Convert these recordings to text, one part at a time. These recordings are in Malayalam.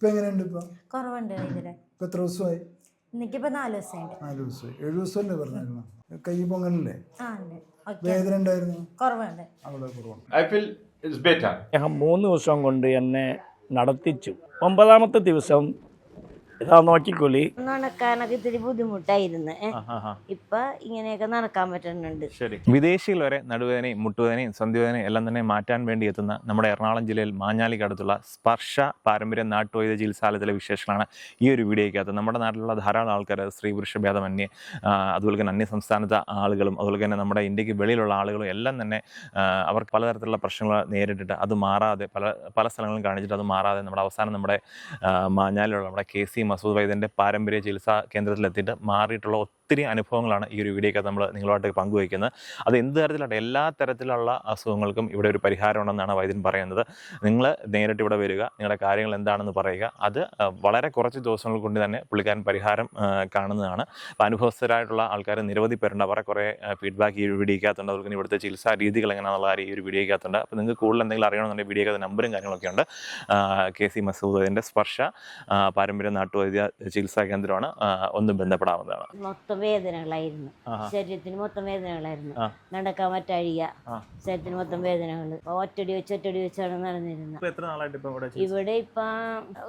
ഇപ്പൊ എങ്ങനെയുണ്ട് ഇപ്പൊ? കുറവുണ്ട് ഇതിൽ ഇപ്പൊ എത്ര ദിവസമായി? എനിക്കിപ്പോ നാല് ദിവസമുണ്ട് നാല് ദിവസമായി. ഏഴു ദിവസമല്ലേ പറഞ്ഞിരുന്നു? കൈ പൊങ്ങലല്ലേ ആ ഉണ്ട്. ഓക്കെ വേദന ഉണ്ടായിരുന്നു? കുറവുണ്ട്. അവിടെ കുറവുണ്ട്. I feel it's better. അദ്ദേഹം മൂന്ന് ദിവസം കൊണ്ട് എന്നെ നടത്തിച്ചു. ഒമ്പതാമത്തെ ദിവസം ഇതാ നോക്കിക്കൊള്ളി നടക്കാനൊക്കെ ഇത്തിരി ബുദ്ധിമുട്ടായിരുന്നു. ഇപ്പൊ ഇങ്ങനെയൊക്കെ നടക്കാൻ പറ്റുന്നുണ്ട്. ശരി. വിദേശികൾ വരെ നടുവേദനയും മുട്ടുവേദനയും സന്ധിവേദനയും എല്ലാം തന്നെ മാറ്റാൻ വേണ്ടി എത്തുന്ന നമ്മുടെ എറണാകുളം ജില്ലയിൽ മാഞ്ഞാലിക്കടുത്തുള്ള സ്പർശ പാരമ്പര്യ നാട്ടുവൈദ്യ ചികിത്സാലയത്തിലെ വിശേഷങ്ങളാണ് ഈ ഒരു വീഡിയോയ്ക്കകത്ത്. നമ്മുടെ നാട്ടിലുള്ള ധാരാളം ആൾക്കാർ സ്ത്രീ പുരുഷ ഭേദമന്യേ ആ, അതുപോലെ തന്നെ അന്യ സംസ്ഥാനത്തെ ആളുകളും അതുപോലെ തന്നെ നമ്മുടെ ഇന്ത്യയ്ക്ക് വെളിയിലുള്ള ആളുകളും എല്ലാം തന്നെ അവർക്ക് പലതരത്തിലുള്ള പ്രശ്നങ്ങൾ നേരിട്ടിട്ട് അത് മാറാതെ പല പല സ്ഥലങ്ങളും കാണിച്ചിട്ട് അത് മാറാതെ നമ്മുടെ അവസാനം നമ്മുടെ മാഞ്ഞാലിലുള്ള നമ്മുടെ കെ സി മസൂദ് വൈദ്യന്റെ പാരമ്പര്യ ചികിത്സാ കേന്ദ്രത്തിലെത്തിയിട്ട് മാറിയിട്ടുള്ള ഒത്തിരി അനുഭവങ്ങളാണ് ഈ ഒരു വീഡിയോയ്ക്കകത്ത് നമ്മൾ നിങ്ങളുമായിട്ട് പങ്കുവയ്ക്കുന്നത്. അത് എന്ത് തരത്തിലാണ് എല്ലാ തരത്തിലുള്ള അസുഖങ്ങൾക്കും ഇവിടെ ഒരു പരിഹാരമുണ്ടെന്നാണ് വൈദ്യൻ പറയുന്നത്. നിങ്ങൾ നേരിട്ട് ഇവിടെ വരിക നിങ്ങളുടെ കാര്യങ്ങൾ എന്താണെന്ന് പറയുക അത് വളരെ കുറച്ച് ദിവസങ്ങൾ കൊണ്ട് തന്നെ പുള്ളിക്കാരൻ പരിഹാരം കാണുന്നതാണ്. അപ്പോൾ അനുഭവസ്ഥരായിട്ടുള്ള ആൾക്കാർ നിരവധി പേരുണ്ട്. അവരെ കുറേ ഫീഡ്ബാക്ക് ഈ ഒരു വീഡിയോക്കകത്തുണ്ട് അതുപോലെ ഇവിടുത്തെ ചികിത്സാ രീതികൾ എങ്ങനെയാണെന്നുള്ള ഈ ഒരു വീഡിയോക്കകത്തുണ്ട് അപ്പോൾ നിങ്ങൾക്ക് കൂടുതൽ എന്തെങ്കിലും അറിയണമെന്നുണ്ടെങ്കിൽ വീഡിയോക്കകത്ത് നമ്പറും കാര്യങ്ങളൊക്കെ ഉണ്ട്. കെ സി മസൂദിന്റെ സ്പർശ പാരമ്പര്യ നാട്ടുവൈദ്യ ചികിത്സാ കേന്ദ്രമാണ് ഒന്നും ബന്ധപ്പെടാവുന്നതാണ്. മൊത്തം വേദനകളായിരുന്നു. ശരീരത്തിന് മൊത്തം വേദനകളായിരുന്നു. നടക്കാൻ പറ്റഴിയ. ശരീരത്തിന് മൊത്തം വേദനകൾ ഒറ്റടി വെച്ച് ഒറ്റടി വെച്ചാണ് നടന്നിരുന്നത് ഇവിടെ ഇപ്പൊ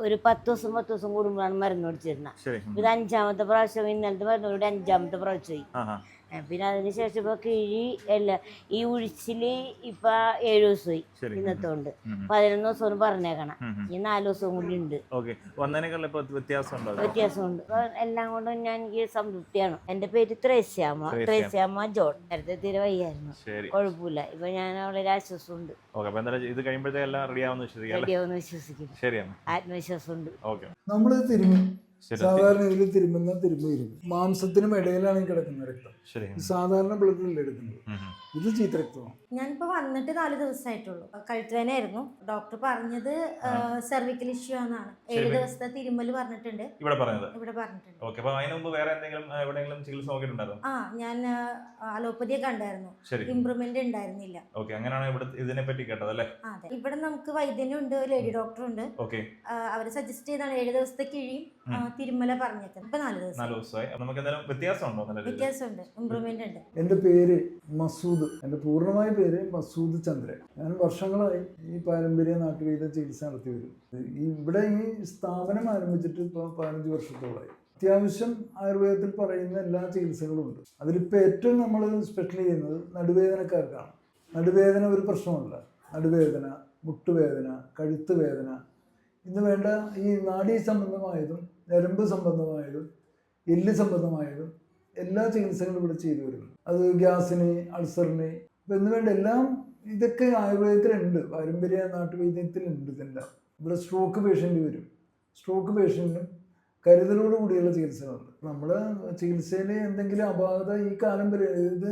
ഒരു പത്ത് ദിവസം പത്ത് ദിവസം കൂടുമ്പോഴാണ് മരുന്ന് കുടിച്ചിരുന്നത് ഇത് അഞ്ചാമത്തെ പ്രാവശ്യം ഇന്നലത്തെ മരുന്ന് ഇവിടെ അഞ്ചാമത്തെ പ്രാവശ്യമായി ഏ, പിന്നെ അതിന് ശേഷം ഇപ്പൊ കിഴി അല്ല ഈ ഉഴിച്ചിൽ ഇപ്പൊ ഏഴു ദിവസമായി ഇന്നത്തോണ്ട്. പതിനൊന്ന് ദിവസം പറഞ്ഞേക്കണം. ഈ നാല് ദിവസവും കൂടി ഉണ്ട്? വ്യത്യാസമുണ്ട് എല്ലാം കൊണ്ടും ഞാൻ എനിക്ക് സംതൃപ്തിയാണ്. എന്റെ പേര് ത്രേസ്യാമ്മ. ത്രേസ്യാമ്മ. ത്രേസ്യാമ്മ ജോൺ. നേരത്തെ തീരെ വയ്യായിരുന്നു. കുഴപ്പമില്ല. ഇപ്പൊ ഞാൻ വളരെ ആശ്വാസമുണ്ട്. ഇത് കഴിയുമ്പോഴത്തേക്ക് വിശ്വസിക്കുന്നു. ആത്മവിശ്വാസമുണ്ട്. നമ്മൾ തിരുമ്പോ സാധാരണ ഇതിൽ തിരുമ്പുന്ന തിരുമ്പ് തിരുമ്പ് മാംസത്തിനും ഇടയിലാണ് ഈ കിടക്കുന്ന രക്തം. സാധാരണ ബ്ലഡിലല്ലേ എടുക്കുന്നത്. ഇത് ചീത്ത രക്തമാണ്. ഞാനിപ്പോ വന്നിട്ട് നാല് ദിവസമായിട്ടുള്ളൂ കഴുത്തുവേനായിരുന്നു ഡോക്ടർ പറഞ്ഞത് സെർവിക്കൽ ഇഷ്യൂ ആണെന്നാണ്. ഏഴ്. ദിവസത്തെ തിരുമ്മൽ പറഞ്ഞിട്ടുണ്ട്. ഇവിടെ പറഞ്ഞത്. ഇവിടെ പറഞ്ഞിട്ടുണ്ട്. ഓക്കെ അപ്പോൾ അതിനു മുമ്പ് വേറെ എന്തെങ്കിലും എവിടെയെങ്കിലും ചികിത്സ നോക്കിയിട്ടുണ്ടായിരുന്നു? ആ ഞാൻ അലോപ്പതിയെ കണ്ടായിരുന്നു. ഇംപ്രൂവ്മെന്റ് ഇമ്പ്രൂവ്മെന്റ് ഉണ്ടായിരുന്നില്ല. ഓക്കെ അങ്ങനെയാണ് ഇവിടെ ഇതിനെ പറ്റി കേട്ടത് അല്ലേ? അതെ. ഇവിടെ നമുക്ക് വൈദ്യനുണ്ട് ലേഡി ഡോക്ടർ ഉണ്ട് ഓക്കെ. അവർ സജസ്റ്റ് ചെയ്താണ്. ഏഴ് ദിവസത്തെ കിഴിയും ആ, തിരുമ്മല പറഞ്ഞേക്കുന്നത് ഇപ്പൊ നാല് ദിവസം. നാല് ദിവസമായി. നമുക്ക് ഉണ്ടോ നല്ല രീതിയിൽ? വ്യത്യാസമുണ്ട്. ഇമ്പ്രൂവ്മെന്റ് ഉണ്ട്. എന്റെ പേര് മസൂദ്. എന്റെ പൂർണമായ പേര് മസൂദ് ചന്ദ്രൻ. ഞാൻ വർഷങ്ങളായി ഈ പാരമ്പര്യ നാട്ടുവൈദ്യ ചികിത്സ നടത്തി വരും. ഇവിടെ ഈ സ്ഥാപനം ആരംഭിച്ചിട്ട് ഇപ്പോൾ പതിനഞ്ച് വർഷത്തോളായി. അത്യാവശ്യം ആയുർവേദത്തിൽ പറയുന്ന എല്ലാ ചികിത്സകളും ഉണ്ട്. അതിലിപ്പോൾ ഏറ്റവും നമ്മൾ സ്പെഷ്യൽ ചെയ്യുന്നത് നടുവേദനക്കാർക്കാണ്. നടുവേദന ഒരു പ്രശ്നമല്ല. നടുവേദന മുട്ടുവേദന കഴുത്ത് വേദന ഇന്ന് വേണ്ട ഈ നാഡീ സംബന്ധമായതും ഞരമ്പ് സംബന്ധമായതും എല്ല് സംബന്ധമായതും എല്ലാ ചികിത്സകളും ഇവിടെ ചെയ്തു വരുന്നു. അത് ഗ്യാസിന് അൾസറിന് ഇപ്പം എന്ന് വേണ്ട എല്ലാം ഇതൊക്കെ ആയുർവേദത്തിലുണ്ട്. പാരമ്പര്യ നാട്ടുവൈദ്യത്തിലുണ്ട് ഇതെല്ലാം. ഇവിടെ സ്ട്രോക്ക് പേഷ്യന്റ് വരും. സ്ട്രോക്ക് പേഷ്യന്റിനും കരുതലോട് കൂടിയുള്ള ചികിത്സകളുണ്ട്. നമ്മൾ ചികിത്സയിൽ എന്തെങ്കിലും അപാകത ഈ കാലം വരെ ഇത്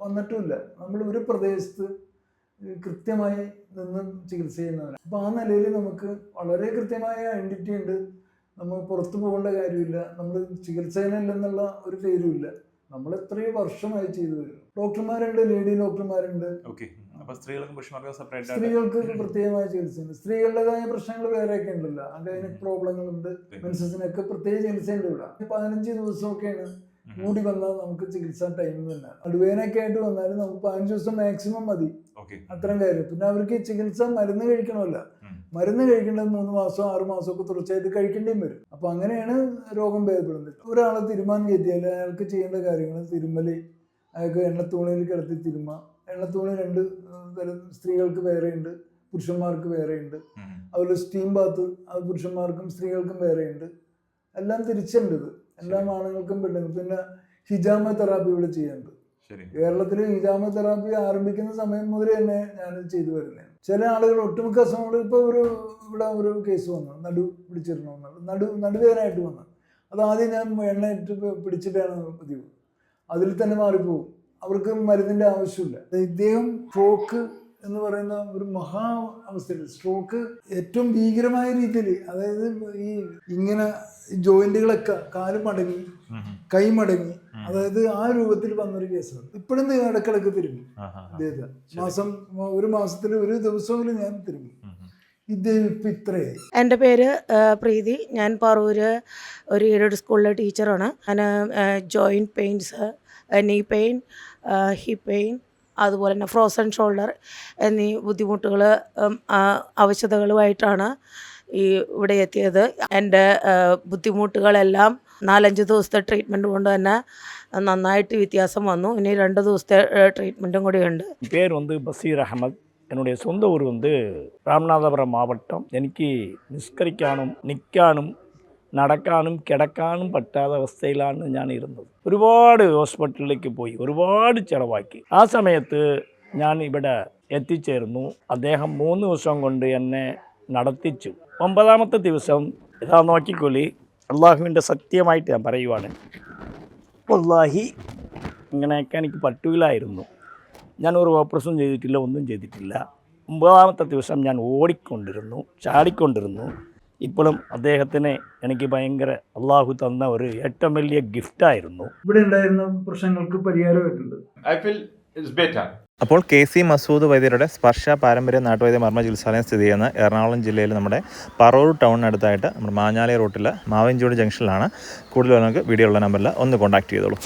വന്നിട്ടുമില്ല. നമ്മൾ ഒരു പ്രദേശത്ത് കൃത്യമായി നിന്ന് ചികിത്സ ചെയ്യുന്നവരാണ്. അപ്പോൾ ആ നിലയിൽ നമുക്ക് വളരെ കൃത്യമായ ഐഡന്റിറ്റി ഉണ്ട്. നമ്മൾ പുറത്തു പോകേണ്ട കാര്യമില്ല. നമ്മൾ ചികിത്സയിലല്ലെന്നുള്ള ഒരു പേരുമില്ല. നമ്മൾ എത്രയോ വർഷമായി ചെയ്തു വരും. ഡോക്ടർമാരുണ്ട് ലേഡി ഡോക്ടർമാരുണ്ട്. സ്ത്രീകൾക്കും പ്രത്യേകമായ ചികിത്സയുണ്ട്. സ്ത്രീകളുടേതായ പ്രശ്നങ്ങൾ വേറെയൊക്കെ ഉണ്ടല്ലോ. അതിന് പ്രോബ്ലങ്ങളുണ്ട് മെൻസസിനൊക്കെ പ്രത്യേക ചികിത്സയുണ്ട് ഇവിടെ. പതിനഞ്ച് ദിവസമൊക്കെയാണ് കൂടി വന്നാൽ നമുക്ക് ചികിത്സാ ടൈം തന്നെ. നടുവേനൊക്കെ ആയിട്ട് വന്നാലും നമുക്ക് പതിനഞ്ച് ദിവസം മാക്സിമം മതി. അത്രയും കാര്യം. പിന്നെ അവർക്ക് ചികിത്സ മരുന്ന് കഴിക്കണമല്ല. മരുന്ന് കഴിക്കേണ്ടത് മൂന്ന് മാസം ആറ് മാസം ഒക്കെ തുടർച്ചയായിട്ട് കഴിക്കേണ്ടിയും വരും. അപ്പൊ അങ്ങനെയാണ് രോഗം ഭേദപ്പെടുന്നത്. ഒരാളെ തീരുമാനം കയറ്റിയാൽ അയാൾക്ക് ചെയ്യേണ്ട കാര്യങ്ങൾ തിരുമ്മൽ അയാൾക്ക് എണ്ണത്തൂണിയിൽ കിടത്തി തിരുമ എണ്ണത്തൂണി രണ്ട് തരം സ്ത്രീകൾക്ക് വേറെയുണ്ട് പുരുഷന്മാർക്ക് വേറെയുണ്ട്. അതുപോലെ സ്റ്റീം ബാത്ത് അത് പുരുഷന്മാർക്കും സ്ത്രീകൾക്കും വേറെയുണ്ട്. എല്ലാം തിരിച്ചുണ്ട് എല്ലാം ആണുങ്ങൾക്കും പെണ്ണുങ്ങൾക്കും. പിന്നെ ഹിജാമ തെറാപ്പി ഇവിടെ ചെയ്യുന്നുണ്ട് ശരി. കേരളത്തിൽ ഹിജാമ തെറാപ്പി ആരംഭിക്കുന്ന സമയം മുതൽ തന്നെ ഞാൻ ചെയ്തു വരുന്നതാണ് ചില ആളുകൾ ഒട്ടുമിക്ക അസുഖങ്ങൾ ഇപ്പോൾ ഒരു ഇവിടെ ഒരു കേസ് വന്നു. നടു പിടിച്ചിടണമെന്നുള്ളത് നടു നടുവേദനായിട്ട് വന്നു. അത് ആദ്യം ഞാൻ എണ്ണയിട്ട് പിടിച്ചിട്ടാണ് പതിവ്. അതിൽ തന്നെ മാറിപ്പോകും. അവർക്ക് മരുന്നിന്റെ ആവശ്യമില്ല. ഇദ്ദേഹം സ്ട്രോക്ക് എന്ന് പറയുന്ന ഒരു മഹാ അവസ്ഥയിൽ സ്ട്രോക്ക് ഏറ്റവും ഭീകരമായ രീതിയിൽ അതായത് ഈ ഇങ്ങനെ ജോയിന്റുകളൊക്കെ കാൽ മടങ്ങി കൈ മടങ്ങി അതായത് ആ രൂപത്തിൽ വന്നൊരു കേസാണ്. ഇപ്പോഴും ഇടക്കിടക്ക് തിരുമ്പി. ഇദ്ദേഹത്തെ മാസം ഒരു മാസത്തിൽ ഒരു ദിവസമെങ്കിലും ഞാൻ തിരുമ്പി. ഇത് ഇപ്പം ഇത്രയായി. എന്റെ പേര് പ്രീതി. ഞാൻ പറവൂര് ഒരു എയ്ഡഡ് സ്കൂളിലെ ടീച്ചറാണ്. ഞാൻ joint pains knee pain hip pain അതുപോലെ തന്നെ ഫ്രോസൺ ഷോൾഡർ എന്നീ ബുദ്ധിമുട്ടുകൾ ആവശ്യതകളുമായിട്ടാണ് ഈ ഇവിടെ എത്തിയത് എൻ്റെ ആ, ബുദ്ധിമുട്ടുകളെല്ലാം നാലഞ്ച് ദിവസത്തെ ട്രീറ്റ്മെൻറ്റ് കൊണ്ട് തന്നെ നന്നായിട്ട് വ്യത്യാസം വന്നു ഇനി രണ്ട് ദിവസത്തെ ട്രീറ്റ്മെൻറ്റും കൂടിയുണ്ട് பேர் வந்து பசீர் அகமத் என்னுடைய சொந்த ஊர் வந்து ராமநாதபுரம் மாவட்டம் എനിക്ക് നിസ്കരിക്കാനും നിൽക്കാനും നടക്കാനും കിടക്കാനും പറ്റാത്ത അവസ്ഥയിലാണ് ഞാൻ ഇരുന്നത്. ഒരുപാട് ഹോസ്പിറ്റലിലേക്ക് പോയി ഒരുപാട് ചിലവാക്കി. ആ സമയത്ത് ഞാൻ ഇവിടെ എത്തിച്ചേർന്നു. അദ്ദേഹം മൂന്ന് ദിവസം കൊണ്ട് എന്നെ നടത്തിച്ചു. ഒമ്പതാമത്തെ ദിവസം ഇതാ നോക്കിക്കൊള്ളി അള്ളാഹുവിന്റെ സത്യമായിട്ട് ഞാൻ പറയുവാണ്. അള്ളാഹി ഇങ്ങനെയൊക്കെ എനിക്ക് പറ്റൂലായിരുന്നു. ഞാൻ ഒരു ഓപ്പറേഷൻ ചെയ്തിട്ടില്ല ഒന്നും ചെയ്തിട്ടില്ല. ഒമ്പതാമത്തെ ദിവസം ഞാൻ ഓടിക്കൊണ്ടിരുന്നു ചാടിക്കൊണ്ടിരുന്നു. ഇപ്പോഴും അദ്ദേഹത്തിന് എനിക്ക് ഭയങ്കര അള്ളാഹു തന്ന ഒരു ഏറ്റവും വലിയ ഗിഫ്റ്റായിരുന്നു ഇവിടെ ഉണ്ടായിരുന്ന പ്രശ്നങ്ങൾക്ക് പരിഹാരമായിട്ടുണ്ട്. ഐ ഫീൽ ഇറ്റ്സ് ബെറ്റർ അപ്പോൾ കെ സി മസൂദ് വൈദ്യരുടെ സ്പർശ പാരമ്പര്യ നാട്ടുവൈദ്യ മർമ്മ ചികിത്സാലയം സ്ഥിതി ചെയ്യുന്ന എറണാകുളം ജില്ലയിൽ നമ്മുടെ പറവൂർ ടൗണിനടുത്തായിട്ട് നമ്മുടെ മാഞ്ഞാലി റൂട്ടിൽ മാവഞ്ചോട് ജംഗ്ഷനിലാണ്. കൂടുതൽ നമുക്ക് വീഡിയോ ഉള്ള നമ്പറിൽ ഒന്ന് കോൺടാക്ട് ചെയ്തോളൂ.